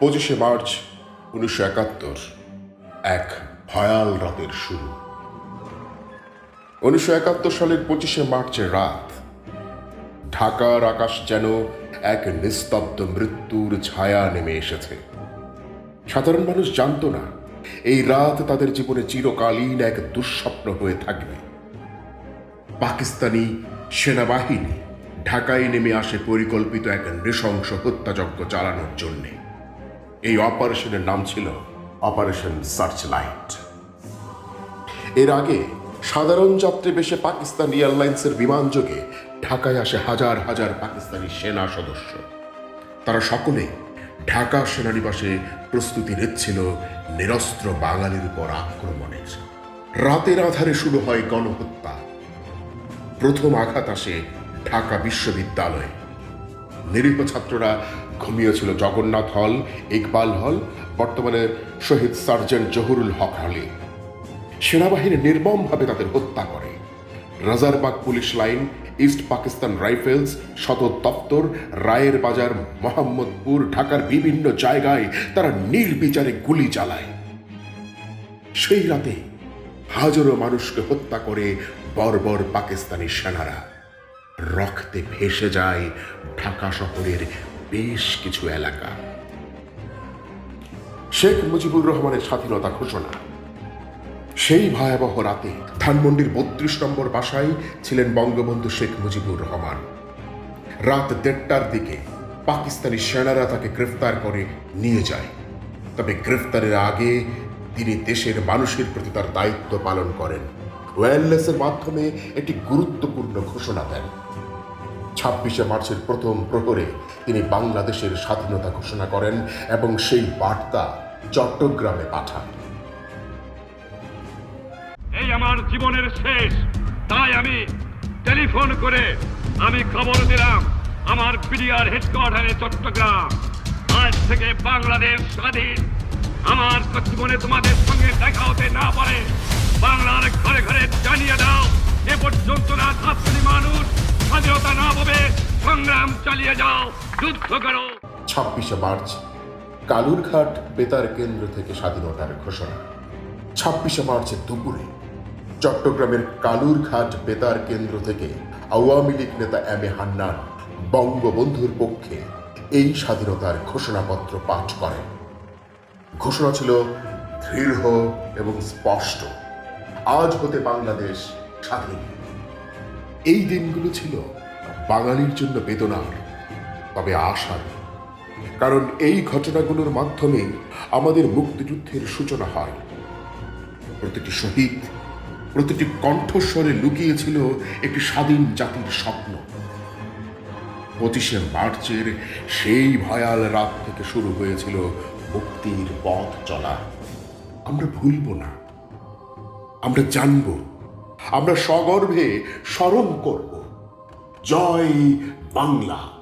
পঁচিশে মার্চ উনিশশো একাত্তর, এক ভয়াল রাতের শুরু। উনিশশো একাত্তর সালের পঁচিশে মার্চের রাত, ঢাকার আকাশ যেন এক নিস্তব্ধ মৃত্যুর ছায়া নেমে এসেছে। সাধারণ মানুষ জানতো না, এই রাত তাদের জীবনে চিরকালীন এক দুঃস্বপ্ন হয়ে থাকবে। পাকিস্তানি সেনাবাহিনী ঢাকায় নেমে আসে পরিকল্পিত এক নৃশংস হত্যাযজ্ঞ চালানোর জন্য। এই অপারেশনের নাম ছিল অপারেশন সার্চ লাইটের আগে সাধারণ যাত্রী বেশে পাকিস্তান এয়ারলাইন্সের বিমান যোগে ঢাকায় আসে হাজার হাজার পাকিস্তানি সেনা সদস্য। তারা সকলে ঢাকা সেনানিবাসে প্রস্তুতি নিচ্ছিল নিরস্ত্র বাঙালির উপর আক্রমণের। রাতের আধারে শুরু হয় গণহত্যা। প্রথম আঘাত আসে ঢাকা বিশ্ববিদ্যালয়ে। নিরীহ ছাত্ররা ঘুমিয়েছিল। জগন্নাথ হল, ইকবাল হল, বর্তমানে শহীদ সার্জেন্ট জহুরুল হক হলে সেনাবাহিনী নির্মমভাবে তাদের হত্যা করে। Rajarbagh police line, East Pakistan Rifles, সদর দপ্তর, রায়ের বাজার, মোহাম্মদপুর, ঢাকার বিভিন্ন জায়গায় তারা নির্বিচারে গুলি চালায়। সেই রাতে হাজারো মানুষকে হত্যা করে বর্বর পাকিস্তানি সেনারা। রক্তে ভেসে যায় ঢাকা শহরের বেশ কিছু এলাকা। শেখ মুজিবুর রহমানের স্বাধীনতা ঘোষণা। সেই ভয়াবহ রাতে ধানমন্ডির বত্রিশ নম্বর বাসায় ছিলেন বঙ্গবন্ধু শেখ মুজিবুর রহমান। রাত দেড়টার দিকে পাকিস্তানি সেনারা তাকে গ্রেফতার করে নিয়ে যায়। তবে গ্রেফতারের আগে তিনি দেশের মানুষের প্রতি তার দায়িত্ব পালন করেন। ওয়্যারলেসের মাধ্যমে একটি গুরুত্বপূর্ণ ঘোষণা দেন। ছাব্বিশে মার্চের প্রথম প্রহরে তিনি বাংলাদেশের স্বাধীনতা ঘোষণা করেন এবং সেই বার্তা চট্টগ্রামে পাঠান। এই আমার জীবনের শেষ। তাই আমি টেলিফোন করে আমি খবর দিলাম আমার বিডিআর হেডকোয়ার্টারে চট্টগ্রাম। আজ থেকে বাংলাদেশ স্বাধীন। আমার জীবনে তোমাদের সঙ্গে দেখা হতে না পারে। বাংলার ঘরে ঘরে জানিয়ে দাও, এ পর্যন্ত না মানুষ স্বাধীনতা না সংগ্রাম চালিয়ে যাও, যুদ্ধ করো। ছাব্বিশে মার্চ, কালুরঘাট বেতার কেন্দ্র থেকে স্বাধীনতার ঘোষণা। ছাব্বিশে মার্চের দুপুরে, চট্টগ্রামের কালুরঘাট বেতার কেন্দ্র থেকে আওয়ামী লীগ নেতা এম এ হান্নান বঙ্গবন্ধুর পক্ষে এই স্বাধীনতার ঘোষণাপত্র পাঠ করেন। ঘোষণা ছিল দৃঢ় এবং স্পষ্ট। আজ হতে বাংলাদেশ স্বাধীন। এই দিনগুলো ছিল বাঙালির জন্য বেদনার, তবে আশার। কারণ এই ঘটনাগুলোর মাধ্যমে আমাদের মুক্তিযুদ্ধের সূচনা হয়। প্রতিটি শহীদ, প্রতিটি কণ্ঠস্বরে লুকিয়েছিল একটি স্বাধীন জাতির স্বপ্ন। পঁচিশে মার্চের সেই ভয়াল রাত থেকে শুরু হয়েছিল মুক্তির পথ চলা। আমরা ভুলব না। আমরা জানব আমরা সগর্ভে স্মরণ করব। জয় বাংলা।